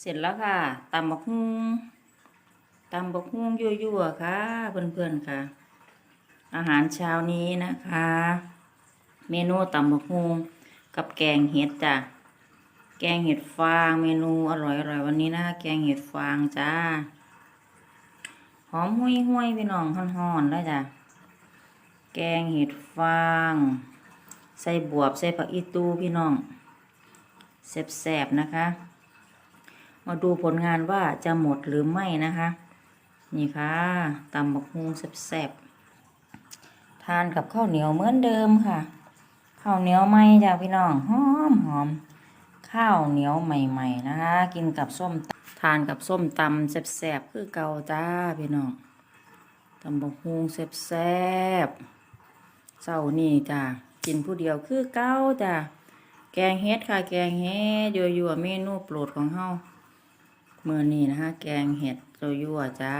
เสร็จแล้วค่ะตำบักฮุงตำบักฮุงยั่วๆค่ะ เพื่อนๆค่ะ อาหารเช้านี้นะคะ เมนูตำบักฮุงกับแกงเห็ดจ้ะแกงเห็ดฟางเมนูอร่อยๆวันนี้นะแกงเห็ดฟางจ้าหอมหุยหุยๆพี่น้องห่อนๆแล้วจ้ะแกงเห็ดฟาง ใส่บวบใส่ผักอีตูพี่น้องแซ่บๆนะคะ มาดูผลงานว่าจะหมดหรือไม่นะคะ นี่ค่ะตำบักฮุงแซ่บๆทานกับข้าวเหนียวเหมือนเดิมค่ะ ข้าวเหนียวไหมจ้าพี่น้องหอมหอมข้าวเหนียวใหม่ ๆ นะคะ กินกับส้มตำทานกับส้มตำแซ่บๆคือเก่าจ้าพี่น้องตำบักฮุงแซ่บๆเจ้านี่จ้ากินผู้เดียวคือเก่าจ้าแกงเฮ็ดค่ะแกงเฮ็ดยัวๆเมนูโปรดของเฮา มือนี้นะคะแกงเห็ดโจยั่วจ้า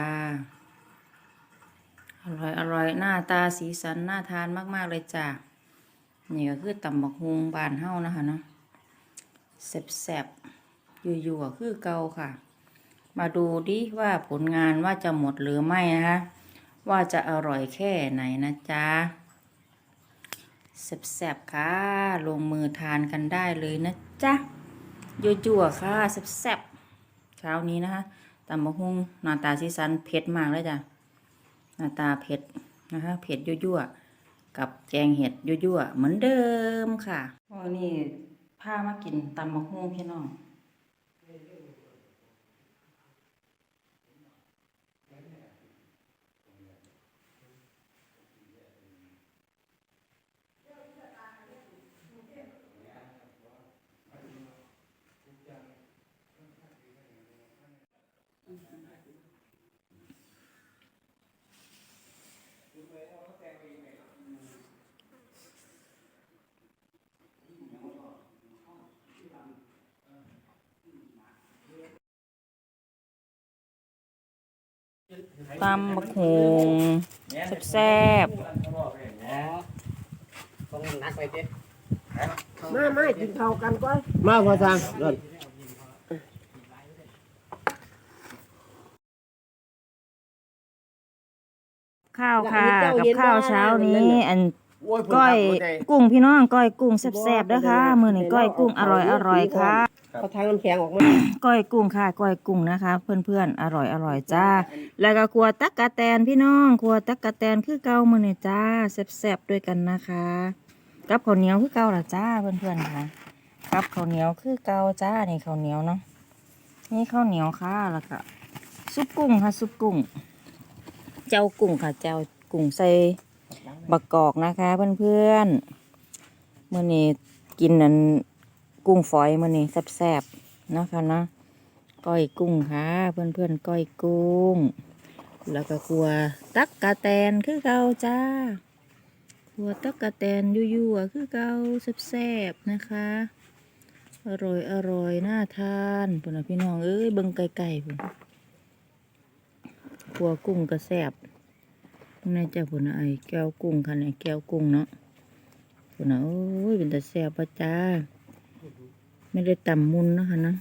อร่อยอร่อยหน้าตาสีสันน่าทานมาก ๆ เลยจ้า นี่ก็คือตำบักฮุงบานเฮ้านะคะเนาะแซ่บๆยั่วๆคือเก่าค่ะ มาดูดิว่าผลงานว่าจะหมดหรือไม่นะคะ ว่าจะอร่อยแค่ไหนนะจ๊ะแซ่บๆค่ะ ลงมือทานกันได้เลยนะจ๊ะยั่วๆค่ะแซ่บๆ เช้านี้นะคะตำมะฮุ่งหน้าตาสีสันเผ็ดมากเลยจ้ะหน้าตาเผ็ดนะคะเผ็ดยั่วๆกับแกงเห็ดยั่วๆเหมือนเดิมค่ะวันนี้พามากินตำมะฮุ่งพี่น้อง ตำมะฮุงแซ่บต้องนักไปเจ๊มามากินข้าวกันก่อนมาพอสั่งรถๆ ข้าวค่ะกับข้าวเช้านี้อันก้อยกุ้งพี่น้องก้อยกุ้งแซ่บๆนะคะมื้อนี้ก้อยกุ้งอร่อยๆค่ะเอาทางน้ำแข็งออกมาก้อยกุ้งค่ะก้อยกุ้งนะคะ เพื่อนๆอร่อยอร่อยจ้า แล้วก็ครัวตักกะแตนพี่น้องครัวตักกะแตนคือเก่ามือนี่จ้าแซ่บๆด้วยกันนะคะ กับข้าวเหนียวคือเก่าล่ะจ้าเพื่อนๆค่ะกับข้าวเหนียวคือเก่าจ้านี่ข้าวเหนียวเนาะนี่ข้าวเหนียวค่ะแล้วก็ซุปกุ้งค่ะซุปกุ้ง เจ้ากุ้งค่ะ เจ้ากุ้งใส่บักกอกนะคะเพื่อนๆมื่อนี้กินนั้นกุ้งฝอยเมื่อนี้แซ่บๆนะคะเนาะก้อยกุ้งค่ะ เพื่อนเพื่อนๆก้อยกุ้ง แล้วก็ครัวตักกะแตนคือเก่าจ้าครัวตักกะแตนยั่วๆคือเก่าแซ่บๆนะคะอร่อยอร่อยน่าทานพุ่นนะพี่น้องเอ้ยเบิ่งไก่ๆพุ่น ครัวกุ้งกระแซ่บนี่จ้าพุ่นไอแก้วกุ้งค่ะเนี่ยแก้วกุ้งเนาะพุ่นโอ้ยเป็นแต่แซ่บปะจ้า ไม่ได้ต่ำมุนนะคะนะ